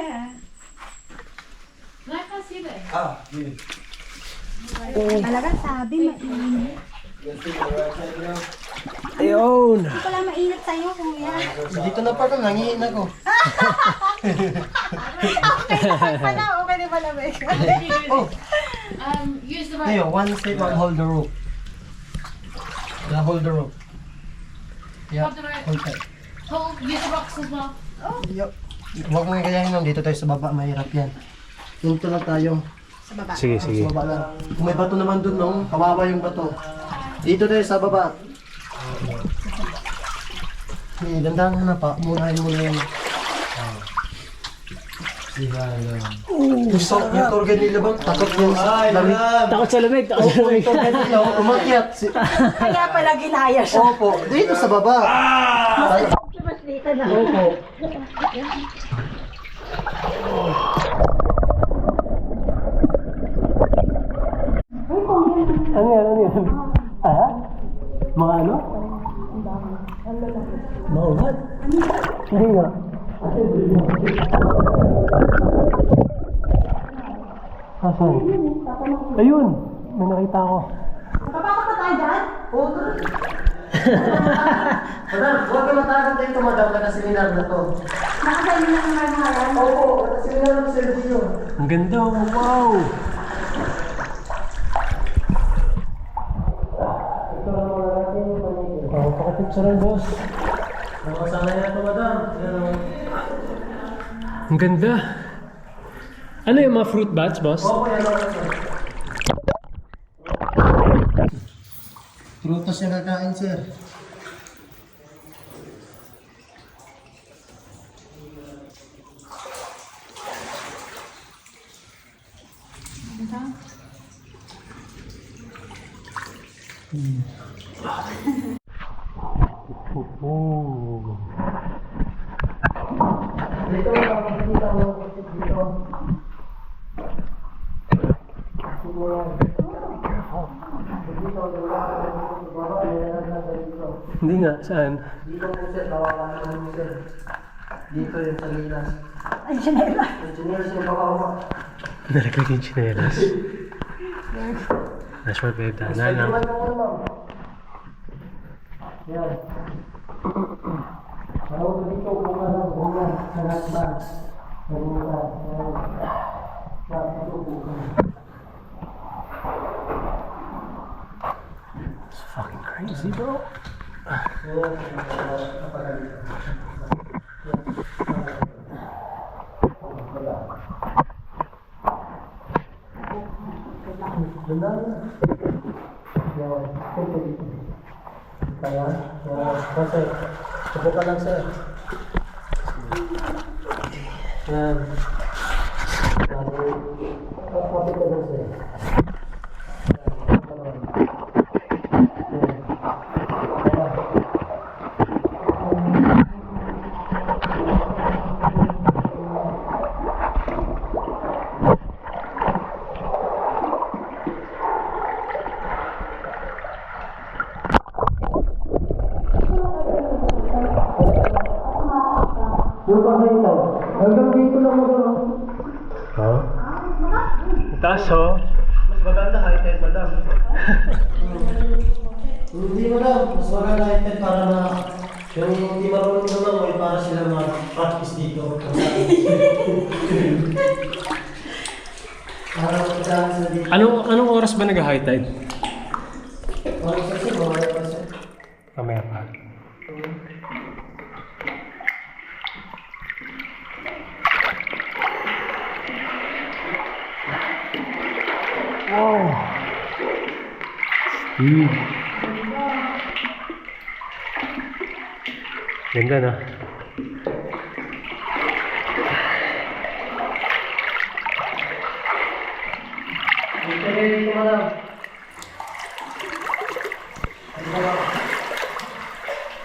Kuya. Ah, hindi. Talaga sabi, mainit. Ayun. Hindi pala mainit sa'yo, kuya. Dito na parang nangihin ako. okay naman pala, okay na pala, Becca. Oh. Um, use the Tayo, one step and hold the rope. Yeah, hold the rope. Yeah, Hold the rope. hold tight. Hold, use the rocks as well. Oh. Yep. Huwag mo gayahin lang, dito tayo sa baba, mahirap yan. Dito lang tayo, Sa baba. Sige, sige. sa baba lang. Kung may bato naman dun, no? kawawa yung bato. Dito tayo sa baba. Eh, dandahan na pa, murahin mo na yan. Gusto, yung tour guide nila bang takot yung lamig? Takot sa lamig, takot sa Opo, lamig. yung guide nila, umakyat. Si- Kaya pala ginaya siya. Opo, dito sa baba. Mas dito na. Opo. Ano yan, ano yan? Ha? Mga ano? Mga ulat? Hindi nga. Asan? Ayun! May nakita ako. Papasok na tayo dyan? Madam, huwag ka matakot dito, madam, nakaseminar na to. Nakasali na yan. Opo, nakaseminar na sa video. Ang ganda, oh, wow! Ito lang mga natin yung panigil. Oh, pakapicturean, boss. Nakasanay na to, madam. Ang... Ganda. Ano yung mga fruit bats, boss? Opo, yan ang... Prutas yung kakain, sir. Oh. Ng kotse dito. Siguro. Dito, wala ka na dito sa baba, meron na sa dito. Hindi nga, saan? Dito po sir, kawawa naman mo sir. Dito yung sa linas. Ay, sinela. Engineer sila baka uwa. Nalaglag yung chinelas. That's what we've done. Na, Iwan na. mo muna ma'am. Yan. Tawag ko dito, bunga lang, bunga. Sangat ba? Bunga. Ganda na. Yan, ito dito. Kaya, yan, kasi, subukan lang sir. Yan. Yan, kapit ka lang sir. Yung pagkaitaw, hanggang dito lang mo doon. Oh? Taas, oh. Mas maganda high tide, madam. Hindi madam, mas maganda high tide para na yung hindi marunong lumangoy para sila mag-practice dito. para magkasama sila dito. Anong, anong oras ba nag-high tide? Ano sa siya, mga pa siya. Kamaya pa. Wow! Steve. Ganda na. Dito kayo dito, madam. Dito lang.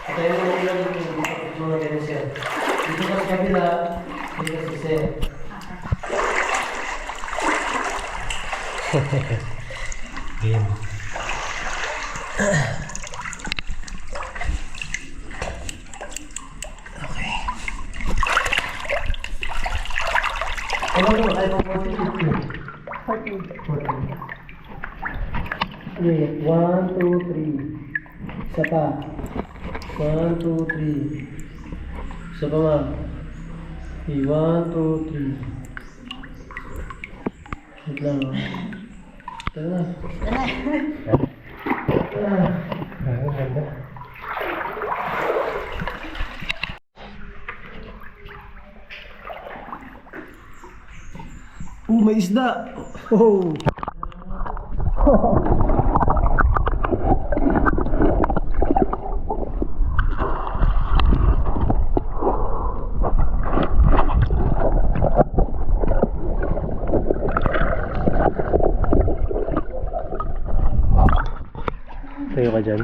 Ito yung mga ilan dito, dito mga ganun siya. Dito sa kabila, dito si sir. Game. Ano, ano, ay, 14. 14. 14. Wait, one, two, three. Isa pa. One, two, three. Isa pa ma'am. Okay, one, two, three. Wait lang oh. Tara na. Ah. Ah, ang ganda. May isda! Oh! Tayo ka dyan.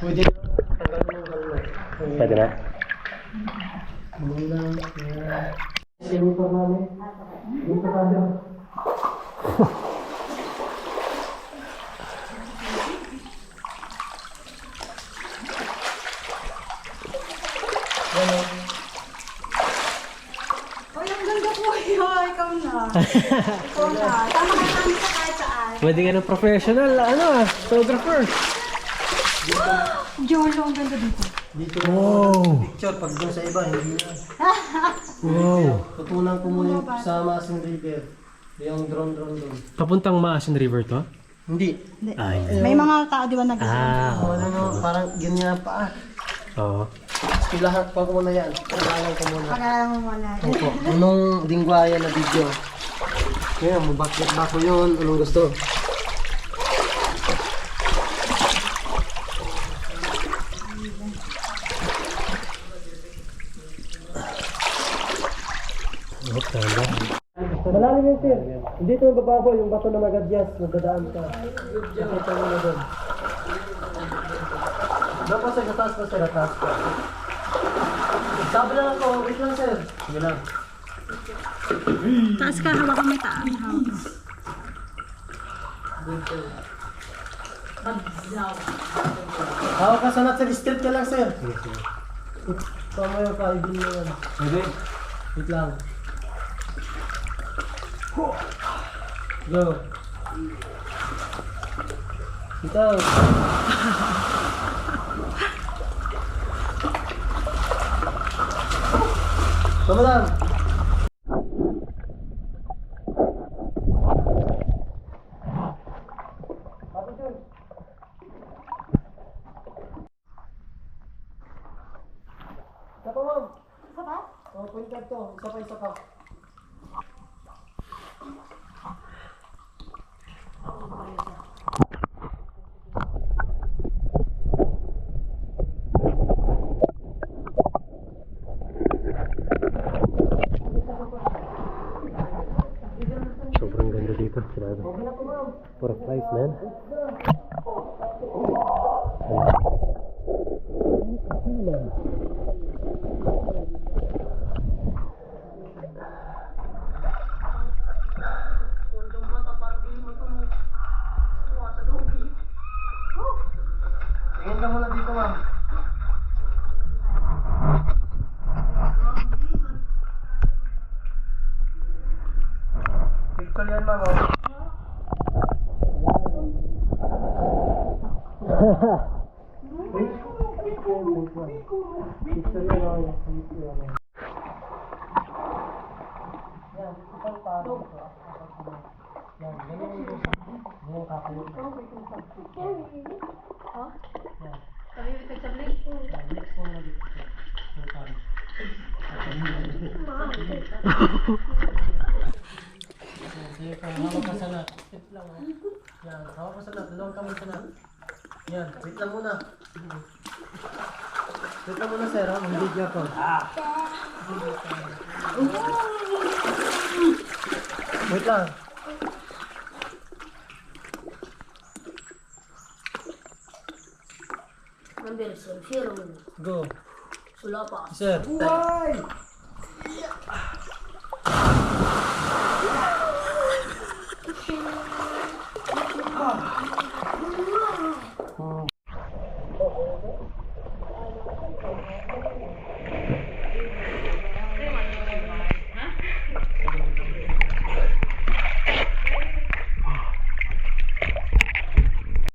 Pwede na. Tanggal mo ng helmet. Pwede na. Muna. Yan. Dito daw. Ano? Uy, ang ganda po yun. Ikaw na. Ikaw na. Tama ka namin sa kahit saan. Pwede ka ng professional, ano ah, photographer. Jolo, ang ganda dito. Dito Wow. picture pag doon sa iba hindi na. Wow. Tutunan ko muna yung sa Masin River. Yung drone drone doon. Papuntang Maasin River to? Hindi. Ay. May mga tao di ba nag Ah, Ano ano, parang ganyan pa. oo. Lahat pa ko muna yan. Pag-alam ko muna. Pag-alam mo muna. Opo. Anong dingwaya na video? Ngayon, mabakit ba ko yun? Anong gusto? Ganda. Malalim yun, sir. Hindi ito mababaw, yung bato na magadyas, magdadaan ka. Nakita mo na doon. Pa sir, nataas pa sir, nataas pa. Sabi lang ako, wait lang sir. Sige lang. Taas ka, hawakan mo taas. Hawak ka sa nat, sir. Straight ka lang sir. Tama yung kaibin mo yan. Pwede. Wait lang. Go. Ikaw. Tama lang. Isa pa, ma'am. Isa pa? Oh, point card to. Isa pa, isa pa. Sobrang ganda dito. Grabe. For price, man. Tingin ka muna dito, ma'am. Picture yan, ma'am. oh. Picture yan, oh. Picture yan, oh. Yan, isang tao. Yan, ganyan yung ganyan kakulit. Next one na dito. Yung tao. Sige ka, hawak ka sa nut. Wait lang, oh. Yan, hawak ka sa nut. Dalawang kamay sa nut. Yan, wait lang muna. Wait lang muna, sir, ha? Mag-video ako. Wait lang. Number zero. Go. Wala pa. Sir.